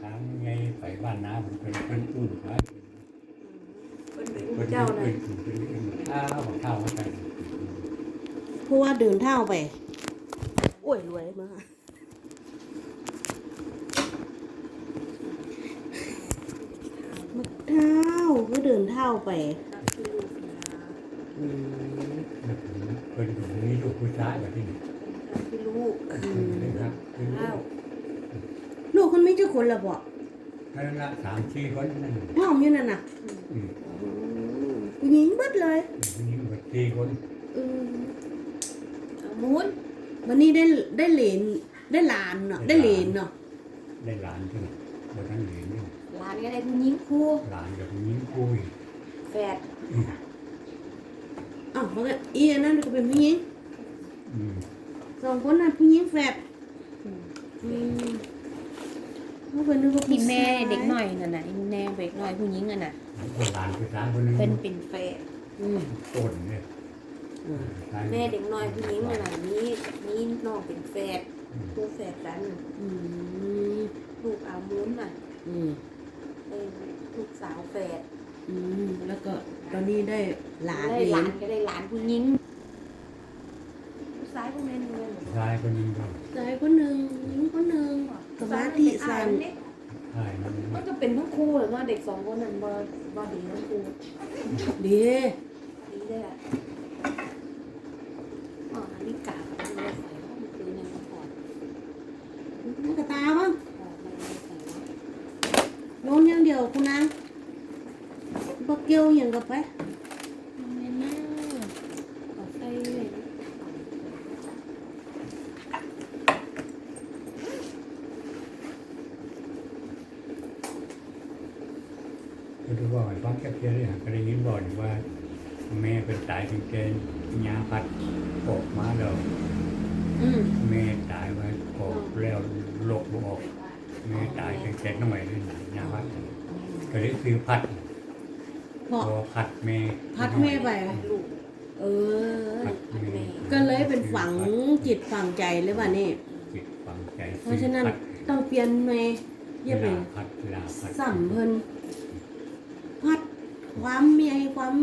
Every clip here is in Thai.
ทางไงไปบ้านน้าผมเป็นเป็นอุ่นครับเป็นเป็นเป็นเจ้าเป็นะนเป็นเป็นข้าวของข้าวมากันเพราะว่าเดินเท้าไป โอ้ยรวยมากมักเท้าก็เดินเท้าไปรับคือลูกนะอืมเป็นถึงนี้ลูกผู้ชายแบบนี้รับคือลูกนะครับเป็นข้าวลูกคนไม่เจ้าคนละบ่นั่นละสามสี่คนนั่นห้อมอยู่นั่นน่ะอืมอืมผู้หญิงเบิดเลยผู้หญิงหมดสี่คนอืมเอาหมุนวันนี้ได้ได้เหรนได้หลานเนาะได้เหรนเนาะได้หลานขึ้นบนทั้งเหรียญนี่หลานก็ได้ผู้หญิงคู่หลานกับผู้หญิงคุยแฝดอ้าวมันก็อีอันนั้นก็เป็นผู้หญิงอืม สองคนนั้นผู้หญิงแฝดอืมอืม เขาเป็นนึกว่าผู้พี่แม่ชายเด็กหน่อยนั่นน่ะอีแม่เด็กหน่อยผู้หญิงอะน่ะหลานผู้ชายคนนึงเป็นเป็นแฝดอืมต้นเนี่ยอืมแม่เด็กน้อยผู้หญิงอะไรนี้นี่น้องเป็นแฝดคู่แฝดกันอืมลูกอามุนน่ะอืมเป็นลูกสาวแฝดอืมแล้วก็ตอนนี้ได้หลานได้เหลหลานนก็ได้หลานผู้หญิงผู้ชายผู้แม่นผู้แม่นชายคนนึงก็ชายคนหนึ่งหญิงคนหนึ่ง สมาธิสั้นใช่มันมันก็เป็นทั้งคู่เลยว่าเด็กสองคนนั้นบ่บ่ดีทั้งคู่ดีดีได้อะอ๋อนาฬิกาก็ไม่ได้ใส่ว่ามันคือในกระเป๋ามันกระตาบ้างอ๋อไม่ได้ใส่ว่าโยนอย่างเดียวคุณนางบักเกี่ยวอย่างกับไป แม่น่า เอาใส่เลย ก็ดูว่าฟังแค่ เพียงเลยก็ได้ยินบ่อยว่า แม่เป็นตายเป็นเกณฑ์ยาพัดออกมาแล้วอืมแม่ตายไว้ออกแล้วโลกบ่ออกแม่ตายเป็นแค่น้อยเลยยาพัดก็เลยซื้อพัดเพราะพอพัดแม่พัดแม่ไปลูกเออพัดแม่ก็เลยเป็นฝังจิตฝังใจเลยว่านี่จิตฝังใจเพราะฉะนั้นต้องเปลี่ยนแม่เย็บลาเลยพัดลาพัดสัมเพิ่นพัด ความเมียความ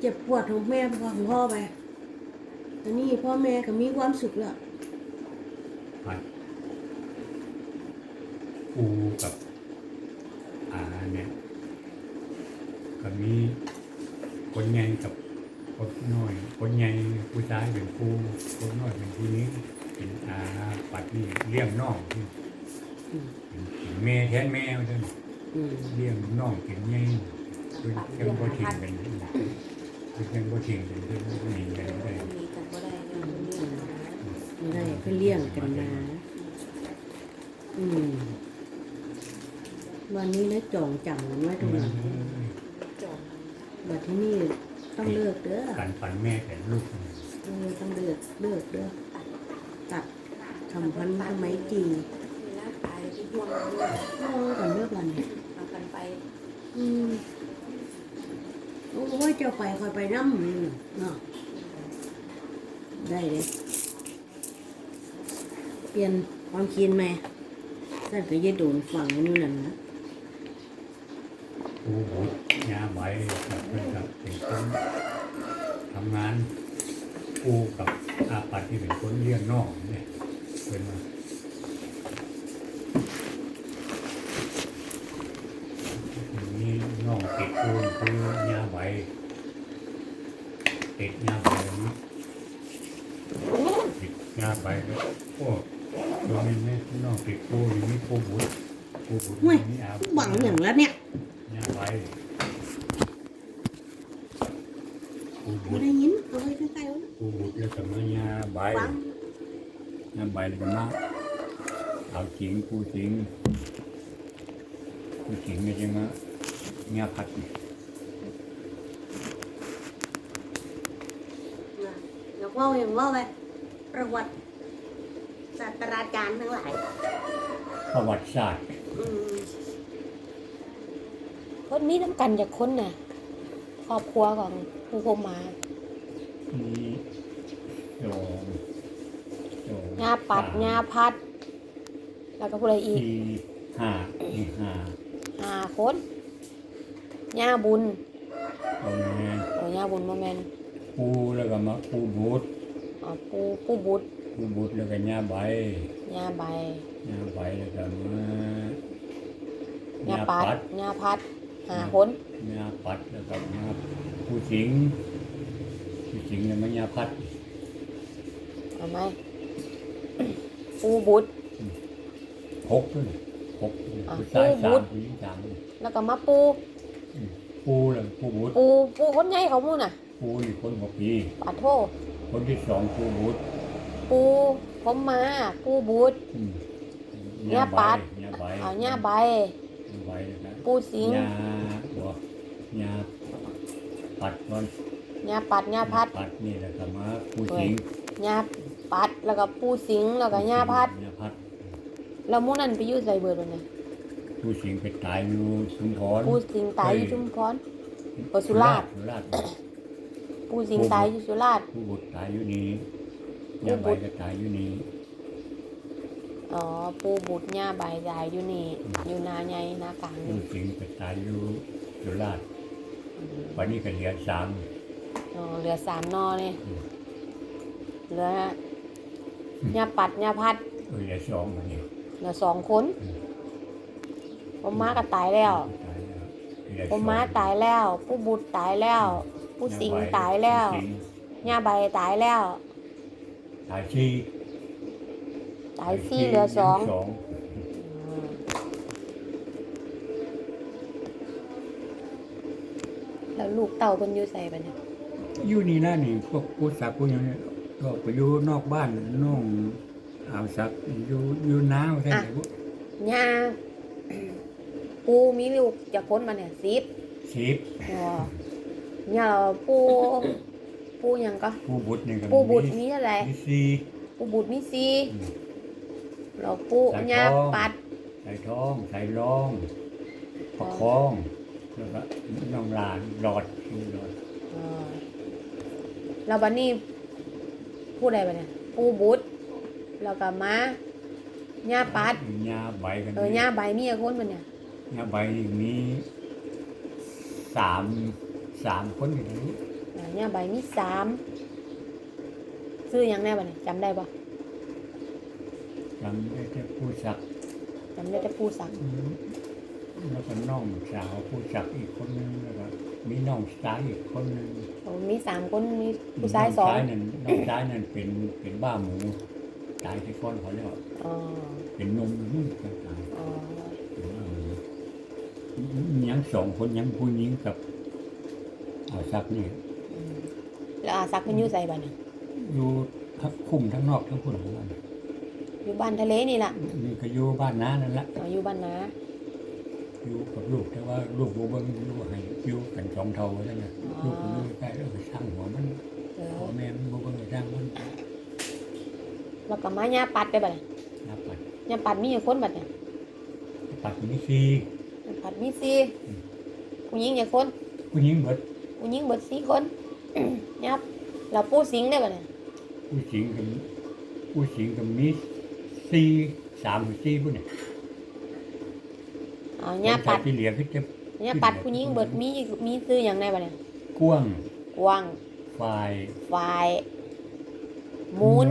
เจ็บปวดของแม่ของพ่อไปอันนี้พ่อแม่ก็มีความสุขแล้วพัดปูกับอาเนี่ยก็มีคนใหญ่กับคนน้อยคนใหญ่ผู้ชายเป็นผู้คนน้อยเป็นผู้นี้เป็นอาปัดนี่เลี้ยงน้องที่เป็นเป็นแม่แทนแม่ว่าจังอืมเลี้ยงน้องเป็นให ญ่เป็นยังบ่ทิ้งกันเป็นยังบ่ทิ้งกันเป็นหนีกันได้ก็ได้นะคนเลี้ยงหาได้ก็เลี้ยงกันมาอืมวันนี้นะจองจังไว้ตรงนั้นจองบัดที่นี่ต้องเลิกเด้อการฝันแม่แต่ลูกเออต้องเลิกเลิกเด้อตัดคำพันธุ์สมัยจีเวลาตายที่ห่วงเลยเออกันเลิกวันนี้เอากันไปอืม อ้ยเจ้าไปคอยไปน้ำเนาะได้เลยเปลี่ยนความคิดไหมถ้าก็จะโดนฝังนู่นนั่นนะผู้บุตรยาใบกับเพื่อนกับเป็นคนทำงานผู้กับอาปัดที่เป็นคนเลี้ยงน้องเนี่ยเป็นมาทีนี้น้อง ติดปูนคือยาใบติดยาใบนี้ติดยาใบแล้วโอ้ตัวนี้เนี่น้องติดปูนนี่ผู้บุตรผู้บุตรเฮ้ยนี่อาหวังอย่างแล้วเนี่ยยาใบผู้บุตรได้ยินเอาไว้ใกล้ๆไว้ผู้บุตรแล้วก็มายาใบยาใบแล้วก็มาเอาจริงผู้จริงผู้จริงเนี่ยจะมายาพัดนี่แล้วว่าอย่างว่าไปประวัติศาสตราจารย์ทั้งหลายประวัติศาสตร์อืมคนนี้น้ำกันจากคนน่ะครอบครัวของผู้พมามีโยมโยมญาปัดญาพัด แล้วก็ผู้ใดอีกที่ห้านี่ห้า ห้าคน ย่าบุญเอาแม่โอ้ย่าบุญบ่แม่นปูแล้วก็มาปูบุตรอ๋อปูปูบุตรปูบุตรแล้วก็ย่าใบย่าใบย่าใบแล้วก็มาย่าปัดย่าพัดห้าคนย่าปัดแล้วก็มาปูสิงปูสิงแล้วมาย่าพัดเอาไหมปูบุตรหกด้วยหกอะผู้ชายปูสาบุมตรผู้หญิงสามแล้วก็มาปู ปูแล้วปูบุตรปูปูคนใหญ่เขาหมู่น่ะ ปูนี่คนหัวปี ปาโทคนที่สองปูบุตรปูผมมาปูบุตรอืมย่าปัดย่าใบเอาย่าใบย่าใบแล้วก็ปูสิงยาบัวยาปัดก่อนย่าปัดย่าพัดปัดนี่แหละก็มาผู้สิงย่าปัดแล้วก็ปูสิงแล้วก็ย่าพัดยาพัด แล้วหมู่นั้นไปอยู่ไสเบิดวันนี้ ผู้สิงไปตายอยู่ชุมพรปูสิงตายอยู่ชุมพร เออสุราษฎร์ สุราษฎร์ปูสิงตายอยู่สุราษฎร์ผู้บุตรตายอยู่นี่ผู้ยาบุใบตรก็ตายอยู่นี่อ๋อ ปูบุตรย่าใบตายอยู่นี่ อยู่นาใหญ่นากลางผู้นี่สิงไปตายอยู่สุราษฎร์วันนี้ก็เหลือสาม อ๋อเหลือสามนอนี่อืม เหลือหญ้าปัดหญ้าพัด เออเหลือสองวันนี้เหลือสองคน ผมม้าก็ตายแล้วตายแล้วเหลือผมสองม้าตายแล้ว ผู้บุตรตายแล้ว ผู้สิงตายแล้วผู้สิงหญ้าใบตายแล้ว ตายสี่ตายสี่เหลือสองสองอืมแล้วลูกเต่าเพิ่นอยู่ใส่บัดเนี่ยอยู่นี่นะนี่พวกผู้สักผู้หยังเนี่ยก็ไปอยู่นอกบ้านน้องอ่าวสักอยู่อยู่น้าวใช่ไหมพวกหญ้า ปูมีลูกจากคนมาเนี่ยสิบสิบอ๋อเนี่ยเราปูปูหยังก็ ผู้บุตรนี่ก็ปูบุตรมีมีอะไร มีสี่ ปูบุตรมีสีอืมเราปูใส่หญ้าทอง ปัด ใส่ท้องใส่รองประคองแล้วก็น้องหลานหลอดชื่อหลอดอ่าเราบันนี้พูดอะไรบันเนี่ยปูบุตรแล้วก็ม้าหญ้าปัดหญ้าใบกันเออหญ้าใบมีอะคนมันเนี่ย หญ้าใบนี่มีสามสามคนอย่างนี้อ่าหญ้าใบมีสามซื้อหยังแน่บันเนี่ยจำได้ปะจำได้แต่ผู้สักจำได้แต่ปูสักแล้วก็น้องสาวผู้จักอีกคนนึงแล้วก็มีน้องชายอีกคนนึงโอ้มีสามคนมีผู้ชายสองน้นั่นน้องชายนั่นเป็นเป็นบ้าหมูตายที่ก้อนเขาแล้วอ๋อเป็นนมนุ่มตาย อ๋อ เป็นบ้าหมู ยังสองคนยังผู้หญิงกับเอาซักนี่อืมแล้วอาซักมันอยู่ใส่บันเนี่ยอยู่ทั้งคุ้มทั้งนอกทั้งคนของมันอยู่บ้านทะเลนี่แหละนี่ก็อยู่บ้านน้านั่นแหละอ๋ออยู่บ้านนาอยู่กับลูกแต่ว่าลูกบูเบิ้งลูกให้อยู่กันสองเท่าใช่ไหมลูกก็อยู่ใกล้แล้วก็ช่างหัวมันเออพ่อแม่มันบูเบิ้งก็ช่างมันแล้วก็ม้าหญ้าปัดได้บัดเนี่ยนับปัดหญ้าปัดมีอะคนบัดเนี่ยปัดนี่ซี ผัดมีสี่ผู้หญิงอย่างคนผู้หญิงเบิดผู้หญิงเบิดสี่คนยับเราปูสิงได้ป่ะเนี่ยผู้หญิงกับผู้หญิงกับมีซีสามหรือซีผู้เนี่ยเอาหญ้าปัดที่เหลือคือจะหญ้าปัดผู้หญิงเบิดมีมีซื้ออย่างไรป่ะเนี่ยกว้างกวางฝ่ายฝายมูน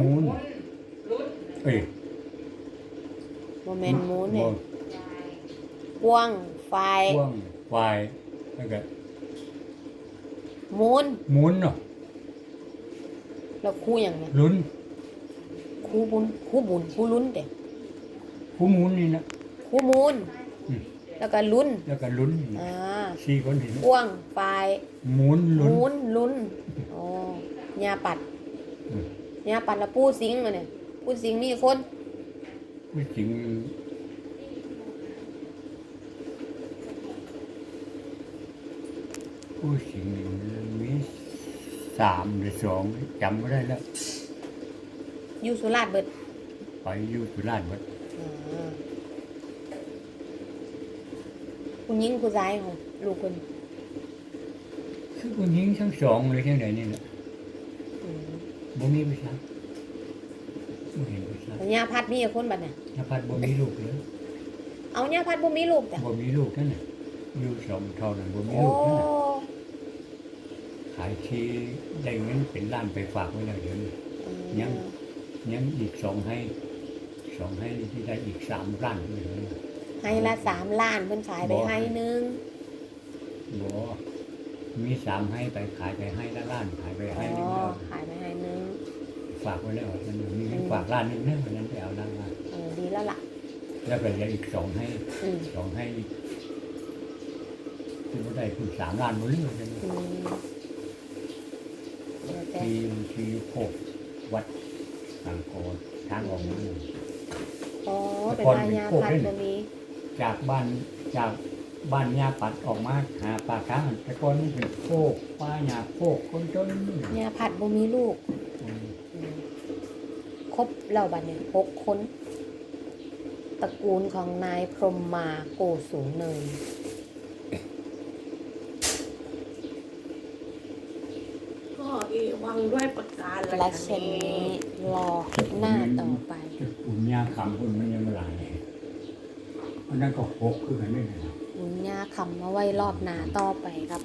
เอ้ยโมเมนต์มูนเนี่ยบ่กวาง ฝายกว้างฝ่ายแล้วก็มูนหมุนเนาะแล้วคู่อย่างเนี่ยลุ้นคู่บุญคู่บุญคู่ลุ้นเด็กผู้หมุนนี่นะ คู่มูนอืม แล้วก็ลุ้นแล้วก็ลุ้นอ่าสี่คนเห็นกวางฝายหมุนลุ้น มูนลุ้นอ๋อหญ้าปัดอืมหญ้าปัดแล้วปูสิงมาเนี่ยปูสิงมีคน ผู้หญิง ผู้หญิงมีสามหรือสองจำไม่ได้แล้ว อยู่สุราษฎร์เบิดไปอยู่สุราษฎร์หมดอ่าผู้หญิงผู้ชายของลูกคนคือผู้หญิงทั้งสองเลยที่ไหนนี่แหละอืมบ่มีผู้ชายบ่เห็นผู้ชายแต่ยาพัดมีคนบัดเนี่ยนภัสบ่มีลูกเลยเอาเนี่ยพัดบ่มีลูกจ้ะบ่มีลูกนั่นน่ะอยู่สองเท่านั้นบ่มีโอ้ลูกนั่นน่ะ ขายทีได้เงินเป็นล้านไปฝากไว้แล้วเดี๋ยวนี้ยังยังอีกสองให้สองให้ที่ได้อีกสามล้านเลยนะให้ละสามล้านเพิ่นขายไปบ่ให้หนึงบ่มีสามให้ไปขายไปให้ละล้านขายไปอ๋ให้หนึงอแล้วขายไปให้หนึงฝากไว้แล้วมันมีเงินฝากล้านหนึงนะวันนั้นไปเอาล้านมาเออดีแล้วล่ะแล้วก็เหลืออีกสองให้อืมสองให้คือบ่ได้คุณสามล้านบ่เหลือจังอืมเดี๋ย วแต่ที่ที่โคกวัดทางโกนทางออกมาอ๋อแต่เป็นก่อนอาเป็นญาพวกพัดเล่นบ่มีจากบ้านจากบ้านยาปัดออกมาหาปลาค้างแต่ก่อนมันเป็นโคกป้าหยาโคกคนจนเนี่ยพัดบ่มีลูกอืมอืมครบแล้วบัดเนี่ยหกคน ตระกูลของนายพรหมมาโกสูงเนิน ก็เอวั งด้วยประการและเช่นนี้รอหน้าต่อไปจะปุ่นยาขำคนมันยังไม่หลายอันนั้นก็โคกคือกันนี่นะบุญญาคำมาไว้รอบหน้าต่อไปครับ